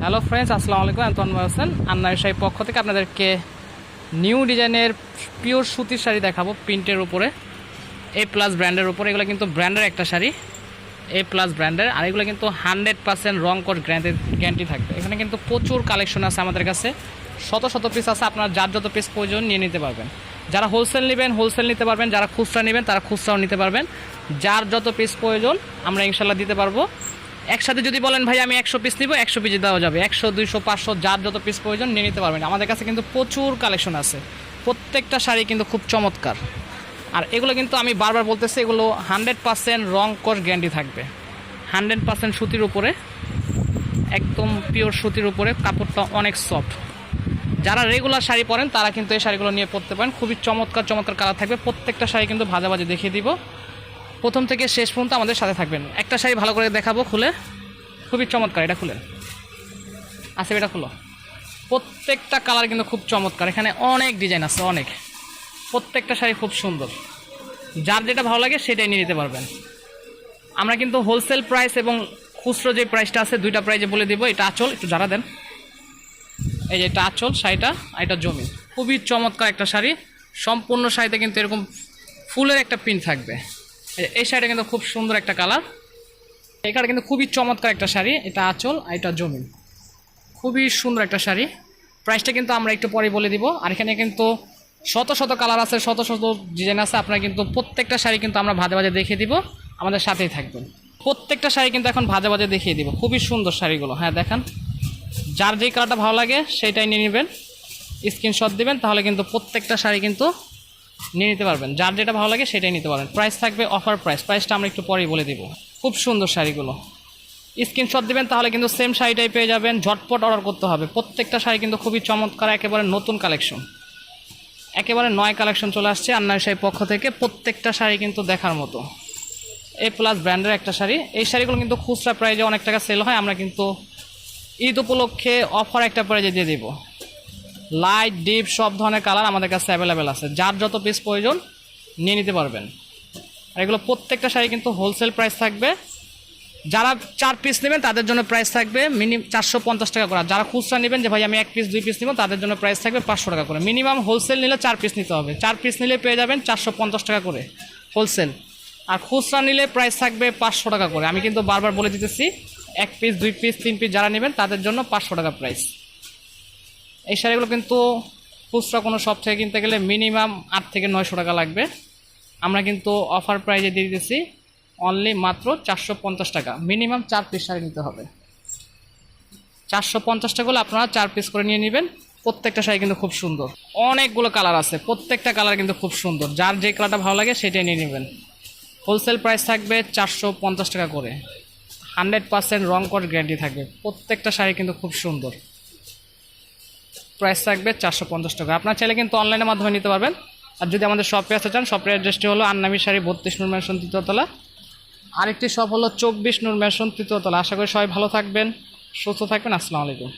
Hello friends আসসালামু আলাইকুম, আমি তন্ময় হোসেন। আন্নার শাহী পক্ষ থেকে আপনাদেরকে নিউ ডিজাইনের পিওর সুতির শাড়ি দেখাবো প্রিন্টের উপরে। এ প্লাস ব্র্যান্ডের উপরে, এগুলো কিন্তু ব্র্যান্ডের একটা শাড়ি। এ প্লাস ব্র্যান্ডের আর এগুলো কিন্তু হান্ড্রেড পার্সেন্ট রং কোড গ্যারান্টি গ্যারান্টি থাকবে। এখানে কিন্তু প্রচুর কালেকশন আছে আমাদের কাছে। শত শত পিস আছে, আপনার যার যত পিস প্রয়োজন নিয়ে নিতে পারবেন। যারা হোলসেল নেবেন হোলসেল নিতে পারবেন, যারা খুচরা নেবেন, তারা খুচরাও নিতে পারবেন। যার যত পিস প্রয়োজন, আমরা ইনশাল্লাহ দিতে পারব। একসাথে যদি বলেন, ভাই, আমি একশো পিস নিব, একশো পিস দেওয়া যাবে। একশো, দুইশো, পাঁচশো, যার যত পিস প্রয়োজন, নিয়ে নিতে পারবেন। আমাদের কাছে কিন্তু প্রচুর কালেকশন আছে। প্রত্যেকটা শাড়ি কিন্তু খুব চমৎকার। আর এগুলো কিন্তু আমি বারবার বলতেছি, এগুলো হান্ড্রেড পার্সেন্ট রং কোর্স গ্যারান্টি থাকবে। হান্ড্রেড পার্সেন্ট সুতির উপরে, একদম পিওর সুতির উপরে, কাপড়টা অনেক সফট যারা রেগুলার শাড়ি পরেন, তারা কিন্তু এই শাড়িগুলো নিয়ে পরতে পারেন। খুবই চমৎকার চমৎকার কালার থাকবে। প্রত্যেকটা শাড়ি কিন্তু ভাজাভাজি দেখিয়ে দিব। প্রথম থেকে শেষ পর্যন্ত আমাদের সাথে থাকবেন। একটা শাড়ি ভালো করে দেখাবো খুলে। খুবই চমৎকার এটা খুলেন আচ্ছা এটা খুলো। প্রত্যেকটা কালার কিন্তু খুব চমৎকার। এখানে অনেক ডিজাইন আছে, অনেক। প্রত্যেকটা শাড়ি খুব সুন্দর। যার যেটা ভালো লাগে সেটাই নিয়ে নিতে পারবেন। আমরা কিন্তু হোলসেল প্রাইস এবং খুচরো যে প্রাইসটা আছে, দুইটা প্রাইজে বলে দিব। এটা আচল, একটু যারা দেন। এই যে এটা আচল শাড়িটা, আর এটা জমি। খুবই চমৎকার একটা শাড়ি। সম্পূর্ণ শাড়িতে কিন্তু এরকম ফুলের একটা পিন থাকবে। এই- এই শাড়িটা কিন্তু খুব সুন্দর একটা কালার। এখানে কিন্তু খুবই চমৎকার একটা শাড়ি। এটা আঁচল আর এটা জমিন। খুবই সুন্দর একটা শাড়ি। প্রাইসটা কিন্তু আমরা একটু পরে বলে দিব। আর এখানে কিন্তু শত শত কালার আছে, শত শত ডিজাইন আছে। আপনার কিন্তু প্রত্যেকটা শাড়ি কিন্তু আমরা ভাজে ভাজে দেখিয়ে দিব। আমাদের সাথেই থাকবেন। প্রত্যেকটা শাড়ি কিন্তু এখন ভাজে ভাজে দেখিয়ে দিব। খুবই সুন্দর শাড়িগুলো। হ্যাঁ দেখান। যার যেই কালারটা ভালো লাগে, সেটাই নিয়ে নেবেন। স্ক্রিনশট দিবেন, তাহলে কিন্তু প্রত্যেকটা শাড়ি কিন্তু নিয়ে নিতে পারবেন। যার যেটা ভালো লাগে সেটাই নিতে পারবেন। প্রাইস থাকবে অফার প্রাইস প্রাইসটা আমরা একটু পরেই বলে দিব। খুব সুন্দর শাড়িগুলো। স্ক্রিনশট দিবেন, তাহলে কিন্তু সেম শাড়িটাই পেয়ে যাবেন। ঝটপট অর্ডার করতে হবে। প্রত্যেকটা শাড়ি কিন্তু খুবই চমৎকার, একেবারে নতুন কালেকশন একেবারে নয় কালেকশন চলে আসছে আন্নার শাড়ির পক্ষ থেকে প্রত্যেকটা শাড়ি কিন্তু দেখার মতো। এ প্লাস ব্র্যান্ডের একটা শাড়ি। এই শাড়িগুলো কিন্তু খুচরা প্রাইজে অনেক টাকা সেল হয়। আমরা কিন্তু ঈদ উপলক্ষে অফার একটা প্রাইজে দিয়ে দিব। লাইট, ডিপ, সব ধরনের কালার আমাদের কাছে অ্যাভেলেবেল আছে। যার যত পিস প্রয়োজন, নিয়ে নিতে পারবেন। আর এগুলো প্রত্যেকটা শাড়ি কিন্তু হোলসেল প্রাইস থাকবে। যারা চার পিস নেবেন, তাদের জন্য প্রাইস থাকবে মিনিমাম চারশো পঞ্চাশ টাকা করে। যারা খুচরা নেবেন, যে ভাই, আমি এক পিস দুই পিস নেব, তাদের জন্য প্রাইস থাকবে পাঁচশো টাকা করে। মিনিমাম হোলসেল নিলে চার পিস নিতে হবে। চার পিস নিলে পেয়ে যাবেন চারশো পঞ্চাশ টাকা করে হোলসেল আর খুচরা নিলে প্রাইস থাকবে পাঁচশো টাকা করে। আমি কিন্তু বারবার বলে দিতেছি, এক পিস দুই পিস তিন পিস যারা নেবেন, তাদের জন্য পাঁচশো টাকা প্রাইস এই শাড়িগুলো কিন্তু খুচরা কোনো শপ থেকে কিনতে গেলে মিনিমাম আট থেকে নয়শো টাকা লাগবে। আমরা কিন্তু অফার প্রাইজে দিয়ে দিতেছি অনলি মাত্র চারশো পঞ্চাশ টাকা। মিনিমাম চার পিস শাড়ি নিতে হবে। চারশো পঞ্চাশ টাকা হলে আপনারা চার পিস করে নিয়ে নেবেন। প্রত্যেকটা শাড়ি কিন্তু খুব সুন্দর। অনেকগুলো কালার আছে। প্রত্যেকটা কালার কিন্তু খুব সুন্দর। যার যে কালারটা ভালো লাগে সেটাই নিয়ে নেবেন। হোলসেল প্রাইস থাকবে চারশো পঞ্চাশ টাকা করে। হান্ড্রেড পার্সেন্ট রং কোড গ্যারান্টি থাকবে। প্রত্যেকটা শাড়ি কিন্তু খুব সুন্দর। প্রাইস থাকবে চারশো পঞ্চাশ টাকা। আপনার চাইলে কিন্তু অনলাইনের মাধ্যমে নিতে পারবেন। আর যদি আমাদের শপে আসতে চান শপের অ্যাড্রেসটি হলো আন্নামি শাড়ি বত্রিশ নূর ম্যানশন তৃতীয়তলা আরেকটি শপ হলো চব্বিশ নূর ম্যানশন তৃতীয়তলা আশা করি সবাই ভালো থাকবেন, সুস্থ থাকবেন। আসসালামু আলাইকুম।